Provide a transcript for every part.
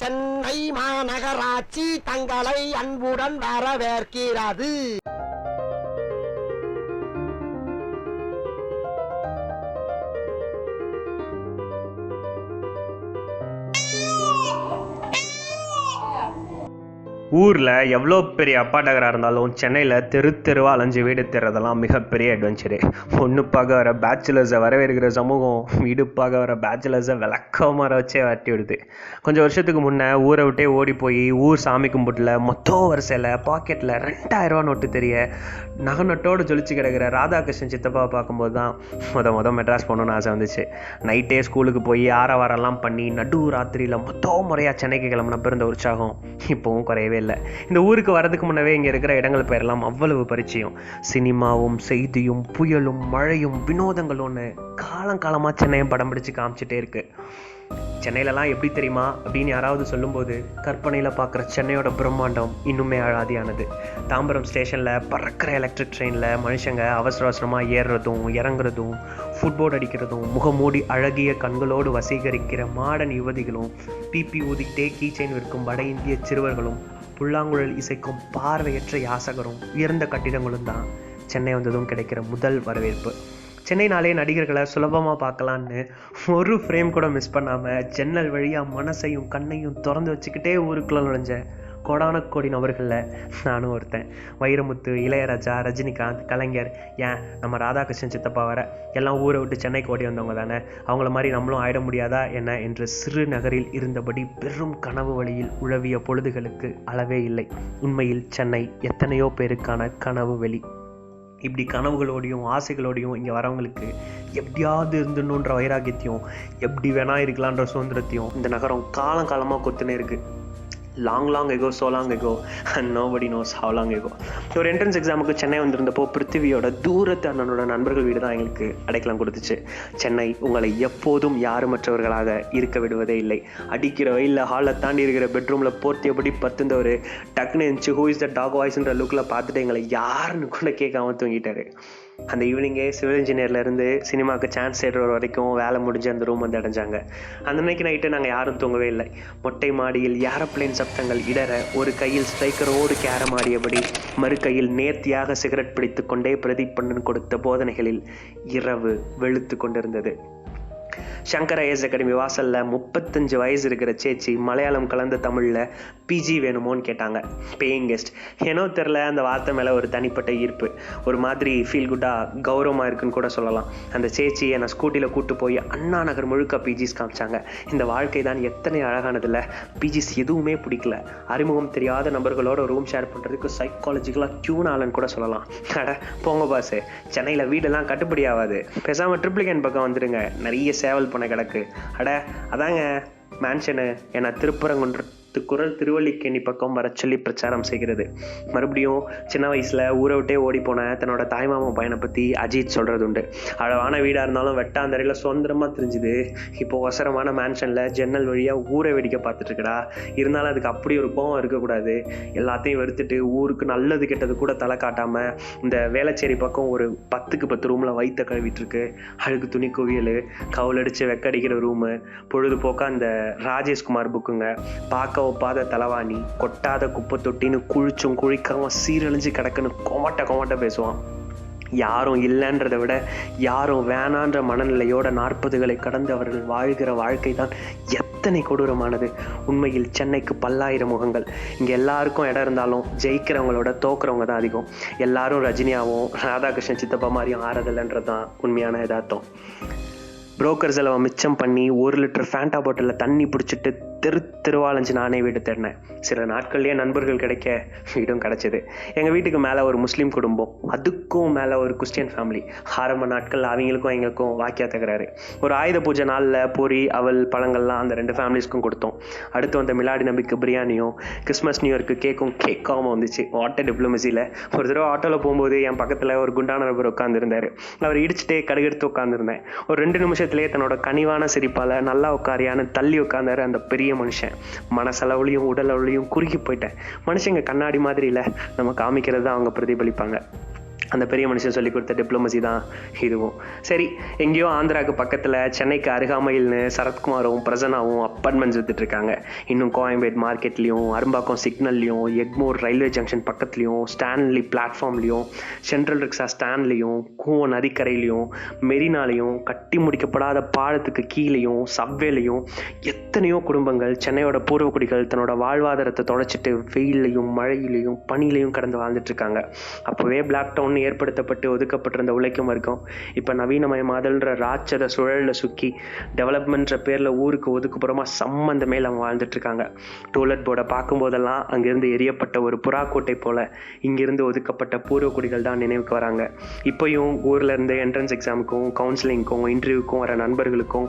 சென்னை மாநகராட்சி தங்களை அன்புடன் வரவேற்கிறது. ஊரில் எவ்வளோ பெரிய அப்பாட்டகராக இருந்தாலும் சென்னையில் தெரு தெருவாக அலைஞ்சு வீடு தேடுறதெல்லாம் மிகப்பெரிய அட்வென்ச்சரு பொண்ணுப்பாக வர பேச்சுலர்ஸை வரவேற்கிற சமூகம் வீடுப்பாக வர பேச்சுலர்ஸை விளக்கமாக வச்சே வட்டி விடுது. கொஞ்சம் வருஷத்துக்கு முன்னே ஊரை விட்டே ஓடி போய் ஊர் சாமி கும்பிட்டில் மொத்தம் வரிசையில் பாக்கெட்டில் ரெண்டாயிரரூவா நோட்டு தெரிய நகை நட்டோடு ஜொலிச்சு கிடக்கிற ராதாகிருஷ்ணன் சித்தப்பாவை பார்க்கும்போது தான் மொதல் மொதல் மெட்ராஸ் போகணுன்னு ஆசை வந்துச்சு. நைட்டே ஸ்கூலுக்கு போய் ஆரவாரம்லாம் பண்ணி நடு ராத்திரியில் மொத்தம் முறையாக சென்னைக்கு கிளம்புன பிறந்த உற்சாகம் இப்போவும் குறையவே இல்லை இந்த ஊருக்கு வரதுக்கு முன்னவே இங்கே இருக்கிற இடங்கள் பெயரெல்லாம் அவ்வளவு பரிச்சயம். சினிமாவும் செய்தியும் புயலும் மழையும் வினோதங்களும்னு காலங்காலமாக சென்னையும் படம் பிடிச்சு காமிச்சிட்டே இருக்கு. சென்னையிலலாம் எப்படி தெரியுமா? அப்படின்னு யாராவது சொல்லும்போது கற்பனையில் பார்க்குற சென்னையோட பிரம்மாண்டம் இன்னுமே அழாதியானது. தாம்பரம் ஸ்டேஷனில் பறக்கிற எலக்ட்ரிக் ட்ரெயினில் மனுஷங்க அவசர அவசரமாக ஏறுறதும் இறங்குறதும் ஃபுட்போர்ட் அடிக்கிறதும் முகமூடி அழகிய கண்களோடு வசீகரிக்கிற மாடர்ன் யுவதிகளும் பிபி ஊதிக்கிட்டே கீ செயின் விற்கும் வட இந்திய சிறுவர்களும் புல்லாங்குழல் இசைக்கும் பார்வையற்ற யாசகரும் உயர்ந்த கட்டிடங்களும் தான் சென்னை வந்ததும் கிடைக்கிற முதல் வரவேற்பு. சென்னைனாலே நடிகர்களை சுலபமாக பார்க்கலான்னு ஒரு ஃப்ரேம் கூட மிஸ் பண்ணாமல் ஜன்னல் வழியாக மனசையும் கண்ணையும் திறந்து வச்சுக்கிட்டே ஊருக்குள்ளே நுழைஞ்சேன். கோடான கோடி நபர்களில் நானும் ஒருத்தன். வைரமுத்து இளையராஜா ரஜினிகாந்த் கலைஞர் ஏன் நம்ம ராதாகிருஷ்ணன் சித்தப்பா வர எல்லாம் ஊரை விட்டு சென்னைக்கு ஓடி வந்தவங்க தானே? அவங்கள மாதிரி நம்மளும் ஆயிட முடியாதா என்ன என்று சிறு நகரில் இருந்தபடி பெரும் கனவு வழியில் உழவிய பொழுதுகளுக்கு அளவே இல்லை. உண்மையில் சென்னை எத்தனையோ பேருக்கான கனவு வெளி. இப்படி கனவுகளோடையும் ஆசைகளோடையும் இங்கே வரவங்களுக்கு எப்படியாவது இருந்துடணுன்ற வைராக்கியத்தையும் எப்படி வேணா இருக்கலான்ற சுதந்திரத்தையும் இந்த நகரம் காலம் காலமாக கொத்துனே இருக்குது long long ago so long ago and nobody knows how long ago ஒரு என்ட்ரன்ஸ் எக்ஸாமுக்கு சென்னை வந்திருந்தப்போ பிருத்திவியோட தூரத்து அண்ணனோட நண்பர்கள் வீடு தான் எங்களுக்கு அடைக்கலாம் கொடுத்துச்சு. சென்னை உங்களை எப்போதும் யாருமற்றவர்களாக இருக்க விடுவதே இல்லை. அடிக்கிற வெயிலில் ஹாலில் தாண்டி இருக்கிற பெட்ரூமில் போர்த்தியபடி பத்துந்தவர் டக்குன்னு இருந்துச்சு ஹூ இஸ் த டாக் வாய்ஸ்ன்ற லுக்கில் பார்த்துட்டு எங்களை யாருன்னு கூட கேட்காம தூங்கிட்டாரு. அந்த ஈவினிங்கே சிவில் இன்ஜினியர்லேருந்து சினிமாவுக்கு சான்ஸ் தேடுற வரைக்கும் வேலை முடிஞ்சு அந்த ரூம் வந்து அடைஞ்சாங்க. அந்த அன்னைக்கு நைட்டு நாங்கள் யாரும் தூங்கவே இல்லை. மொட்டை மாடியில் ஏரோப்ளேன் சப்தங்கள் இடற ஒரு கையில் ஸ்ட்ரைக்கரோடு கேரம் ஆடியபடி மறு கையில் நேர்த்தியாக சிகரெட் பிடித்து கொண்டே பிரதீப் பண்ணன் கொடுத்த போதனைகளில் இரவு வெளுத்து கொண்டிருந்தது. சங்கர் ஐஎஸ் அகாடமி வாசல்ல முப்பத்தஞ்சு வயசு இருக்கிற சேச்சி மலையாளம் கலந்த தமிழில் பிஜி வேணுமோன்னு கேட்டாங்க. பேயிங் கெஸ்ட் ஏனோ தெரில அந்த வார்த்தை மேலே ஒரு தனிப்பட்ட ஈர்ப்பு. ஒரு மாதிரி ஃபீல் குட்டா கௌரவமா இருக்குன்னு கூட சொல்லலாம். அந்த சேச்சி என்னை ஸ்கூட்டியில் கூட்டு போய் அண்ணா நகர் முழுக்க பிஜிஸ் காமிச்சாங்க. இந்த வாழ்க்கை தான் எத்தனை அழகானதில்ல. பிஜிஸ் எதுவுமே பிடிக்கல. அறிமுகம் தெரியாத நபர்களோட ரூம் ஷேர் பண்ணுறதுக்கு சைக்காலஜிக்கலாக டியூன் ஆலன்னு கூட சொல்லலாம். அட போங்க பாஸ் சென்னையில் வீடெல்லாம் கட்டுப்படி ஆகாது. பேசாமல் ட்ரிப்ளிகன் பக்கம் வந்துடுங்க நிறைய சேவை ட்ராவல் பண்ண கிடக்கு. அட அதாங்க மேன்ஷனு என்ன திருப்பரங்குன்ற குரல் திருவள்ளிக்கேணி பக்கம் வர சொல்லி பிரச்சாரம் செய்கிறது. மறுபடியும் சின்ன வயசுல ஊரை விட்டே ஓடி போன தன்னோட தாய்மாமன் பையனை பத்தி அஜித் சொல்றது உண்டு அழகான வீடா இருந்தாலும் வெட்டாந்தரையில சுதந்திரமா தெரிஞ்சுது. இப்போ ஒசரமான மேன்ஷன்ல ஜன்னல் வழியா ஊரை வேடிக்கை பார்த்துட்டு இருக்கடா இருந்தாலும் அதுக்கு அப்படி ஒரு கோவம் இருக்கக்கூடாது. எல்லாத்தையும் வெறுத்துட்டு ஊருக்கு நல்லது கெட்டது கூட தலை காட்டாம இந்த வேளச்சேரி பக்கம் ஒரு பத்துக்கு பத்து ரூம்ல வைத்த கழுவிட்டு இருக்கு துணி குவியல் கவுலடிச்சு வெக்கடிக்கிற ரூமு பொழுதுபோக்கா இந்த ராஜேஷ்குமார் புக்குங்க பார்க்க ஒப்பாத தலைவாணி கொட்டாத குப்பை தொட்டின்னு குழிச்சும் குழிக்காம சீரழிஞ்சு கிடக்குன்னு கொமட்ட கொமட்ட பேசுவான். யாரும் இல்லைன்றதை விட யாரும் வேணான்ற மனநிலையோட நாற்பதுகளை கடந்து அவர்கள் வாழ்கிற வாழ்க்கை தான் எத்தனை கொடூரமானது. உண்மையில் சென்னைக்கு பல்லாயிரம் முகங்கள். இங்கே எல்லாருக்கும் இடம் இருந்தாலும் ஜெயிக்கிறவங்களோட தோக்குறவங்க தான் அதிகம். எல்லாரும் ரஜினியாவும் ராதாகிருஷ்ணன் சித்தப்பா மாதிரியும் ஆறதில்லைன்றது தான் உண்மையான யதார்த்தம். புரோக்கர் செலவை மிச்சம் பண்ணி ஒரு லிட்டர் ஃபேண்டா பாட்டிலில் தண்ணி பிடிச்சிட்டு தெரு தெருவாலஞ்சு நானே வீடு தேடினேன். சில நாட்கள்லேயே நண்பர்கள் கிடைக்க வீடும் கிடைச்சது. எங்கள் வீட்டுக்கு மேலே ஒரு முஸ்லீம் குடும்பம். அதுக்கும் மேலே ஒரு கிறிஸ்டியன் ஃபேமிலி ஆரம்ப நாட்கள் அவங்களுக்கும் எங்களுக்கும் வாக்கியா தகராறு. ஒரு ஆயுத பூஜை நாளில் பொரி அவல் பழங்கள்லாம் அந்த ரெண்டு ஃபேமிலிஸ்க்கும் கொடுத்தோம். அடுத்து வந்த மிலாடி நம்பிக்கை பிரியாணியும் கிறிஸ்மஸ் நியூ இயர்க்கு கேக்கும் கேட்காம வந்துச்சு. ஆட்டோ டிப்ளமசியில் ஒரு தடவை ஆட்டோவில் போகும்போது என் பக்கத்தில் ஒரு குண்டான நபர் உட்காந்துருந்தாரு அவர் இடிச்சுட்டே கடுகெடுத்து உட்காந்துருந்தேன் ஒரு ரெண்டு நிமிஷத்துலேயே தன்னோட கனிவான சிரிப்பால் நல்லா உட்காரியான்னு தள்ளி உட்காந்தாரு அந்த பெரிய மனுஷன். மனசளவுலையும் உடலளவுலையும் குறுகி போயிட்டேன். மனுஷங்க கண்ணாடி மாதிரி இல்லை. நம்ம காமிக்கிறது தான் அவங்க பிரதிபலிப்பாங்க. அந்த பெரிய மனுஷன் சொல்லி கொடுத்த டிப்ளமசி தான் இதுவும். சரி எங்கேயோ ஆந்திராவுக்கு பக்கத்தில் சென்னைக்கு அருகாமையில்னு சரத்குமாரும் பிரசனாவும் அப்பார்ட்மெண்ட்ஸ் வித்துட்ருக்காங்க இன்னும் கோயம்பேட் மார்க்கெட்லேயும் அரும்பாக்கம் சிக்னல்லையும் எக்மோர் ரயில்வே ஜங்ஷன் பக்கத்துலேயும் ஸ்டான்லி பிளாட்ஃபார்ம்லேயும் சென்ட்ரல் ரிக்ஷா ஸ்டாண்ட்லேயும் கூவம் நதிக்கரையிலையும் மெரினாலையும் கட்டி முடிக்கப்படாத பாலத்துக்கு கீழேயும் சவ்வேலையும் எத்தனையோ குடும்பங்கள் சென்னையோட பூர்வக்குடிகள் தன்னோட வாழ்வாதாரத்தை தொலைச்சிட்டு வெயிலையும் மழையிலையும் பனியிலையும் கடந்து வாழ்ந்துட்டுருக்காங்க அப்போவே பிளாக் டவுன் ஏற்படுத்தப்பட்டு ஒதுக்கப்பட்டிருந்த உழைக்கும் வர்க்கம். இப்போ நவீனமயமாதல்ன்ற ராட்சத சுழலில் சுக்கி டெவலப்மெண்ட்ற பேரில் ஊருக்கு ஒதுக்குப்புறமா சம்மந்தமே இல்லாமல் வாழ்ந்துட்டு இருக்காங்க டூலெட் போர்டை பார்க்கும்போதெல்லாம் அங்கிருந்து எரியப்பட்ட ஒரு புறாக்கோட்டை போல் இங்கிருந்து ஒதுக்கப்பட்ட பூர்வக்குடிகள் தான் நினைவுக்கு வராங்க. இப்போயும் ஊர்லேருந்து என்ட்ரன்ஸ் எக்ஸாமுக்கும் கவுன்சிலிங்க்கும் இன்டர்வியூக்கும் வர நண்பர்களுக்கும்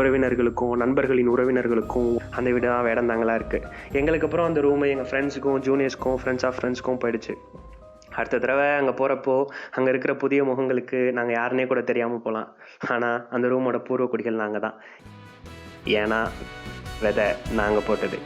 உறவினர்களுக்கும் நண்பர்களின் உறவினர்களுக்கும் அந்த வீடு தான் வேடந்தாங்களா இருக்குது எங்களுக்கு அப்புறம் அந்த ரூமு எங்கள் ஃப்ரெண்ட்ஸுக்கும் ஜூனியர்ஸ்க்கும் ஃப்ரெண்ட்ஸ் ஆஃப் ஃப்ரெண்ட்ஸ்க்கும் போயிடுச்சு. அடுத்த தடவை அங்கே போகிறப்போ அங்கே இருக்கிற புதிய முகங்களுக்கு நாங்கள் யாருனே கூட தெரியாமல் போகலாம் ஆனால் அந்த ரூமோட பூர்வ குடிகள் நாங்கள் தான் ஏன்னா விதை நாங்கள் போட்டது.